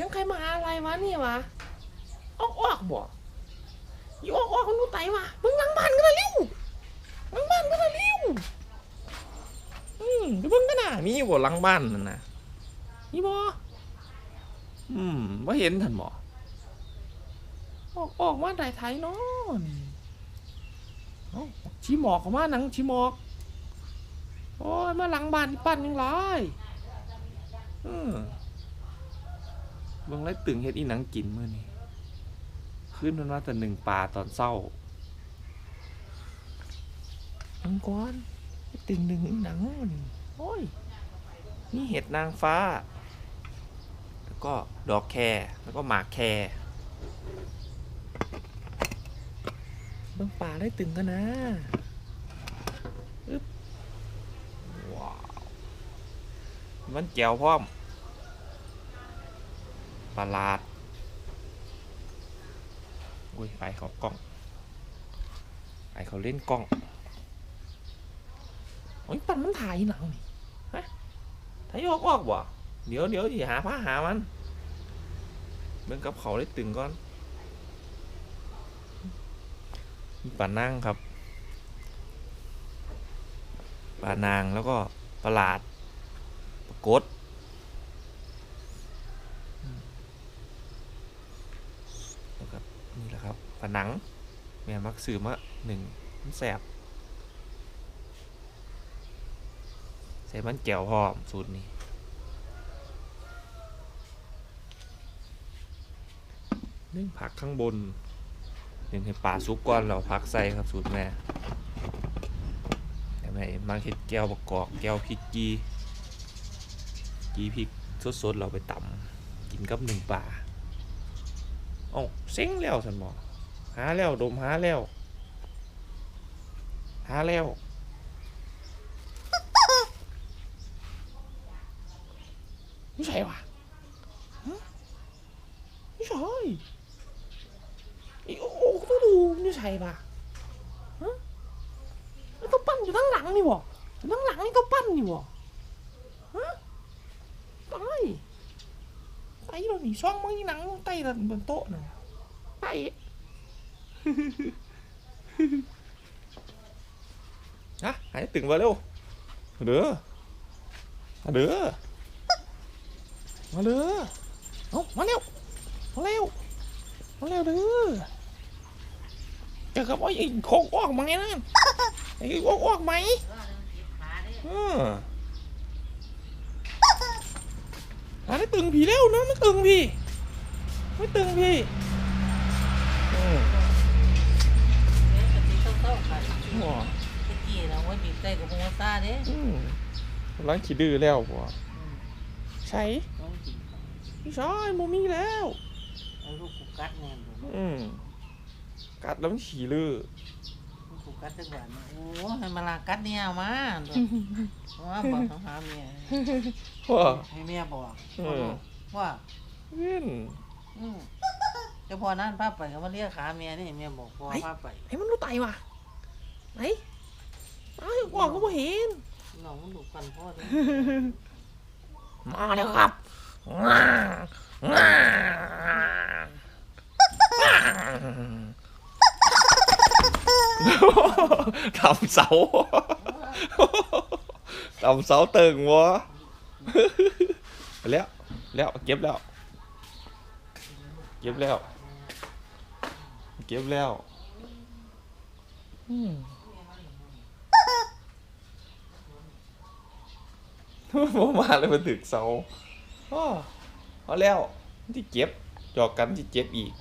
สียงใครมาอะไรวะนี่วะออกออกบ่อยู่ออกออกคนนู้นไตวะมึงลังบ้านกันนะเร็วลังบ้านกันนะเร็วอืมเดี๋ยวมึงก็น่ะมีบ่ลังบ้านนั่นนะมีบ่อืมว่าเห็นท่านบ่ออกออกมาได้ไทยเนาะนี่เอ้าชี้หมอกเขามาหนังชี้หมอกโอ้ยมาหลังบ้านนี่ปั้นยังไรอืม เบิ่งไรตึงเฮ็ดอีหนังกินมื้อนี้ขึ้นมันว่าแต่หนึ่งปลาตอนเศร้าอังกอนตึงหนึ่งอีหนังนี่โอ้ย นี่เห็ดนางฟ้า แล้วก็ดอกแครแล้วก็หมากแครเบิ่งปลาได้ตึงกันนะว้าวมันแก้วพร้อม ประหลาด อุ้ยไปเขากล้องไปเขาเล่นกล้อง โอ้ยปันมันถ่ายหนังนี่ฮะถ่ายออกออกบ่เดี๋ยวเดี๋ยวที่หาผ้าหามันเบิ่งกับเขาได้ตึงก่อนป่านั่งครับปลานางแล้วก็ประหลาดปรากฏแล้วก็ นี่แหละครับปลาหนังแม่มักซื้อมาหนึ่งมันแสบใส่มันแก้วพร้อมสูตรนี้นึ่งผักข้างบนหนึ่งให้ปลาซุปก่อนเราพักใส่ครับสูตรแม่แต่ไม่มาเห็ดแก้วประกอบแก้วพริกกีกีพริกสดๆเราไปตำกินกับหนึ่งป่าอ้าเซ็งแล้วสันบอก หาแล้วดมหาแล้ว หาแล้ว ไม่ใช่วะฮะไม่ใช่อีโอ้โหดูดูไม่ใช่ปะแล้วก็ปั้นอยู่ทั้งหลังนี่บ่อยู่ทั้งหลังนี่ก็ปั้นอยู่บ่ฮะไปไปเราหนีช่องมึงหนังไต้ระบนโต๊ะน่ะไป ฮะหายตึงมาเร็วเด้อมาเด้อมาเด้อเอามาเร็วมาเร็วมาเร็วเด้อเจอกับไอ้โคงออกมาไงนั่นไอ้อ้วกอ้วกไหมเออหาได้ตึงผีเร็วนะไม่ตึงพี่ ไม่ตึงพี่อืม หัว อืมร้านขี้ดื้อแล้วบัวใช่พี่ชายโมมีแล้วอืมกัดแล้วมันขี่ลือให้มาลากัดเนี่ยมาว่าบอกเขาหาเมียว้าให้เมียบอกเออว่าเว้นอืมเจ้าพ่อนั่นพาไปก็มาเรียกขาเมียนี่เมียบอกพ่อพาไปไอ้มันรู้ไตว่ะไหน ไอ้อ้วกก็ไม่เห็นน้องมันดูกันพ่อเลยมาแล้วครับงางาทำเสาทำเสาตึงวะแล้วแล้วเก็บแล้ว เก็บแล้ว เก็บแล้ว อืม ผมมาเลยมาถึกเสาอ๋อเอาแล้วที่เจ็บจอกกันที่เจ็บอีก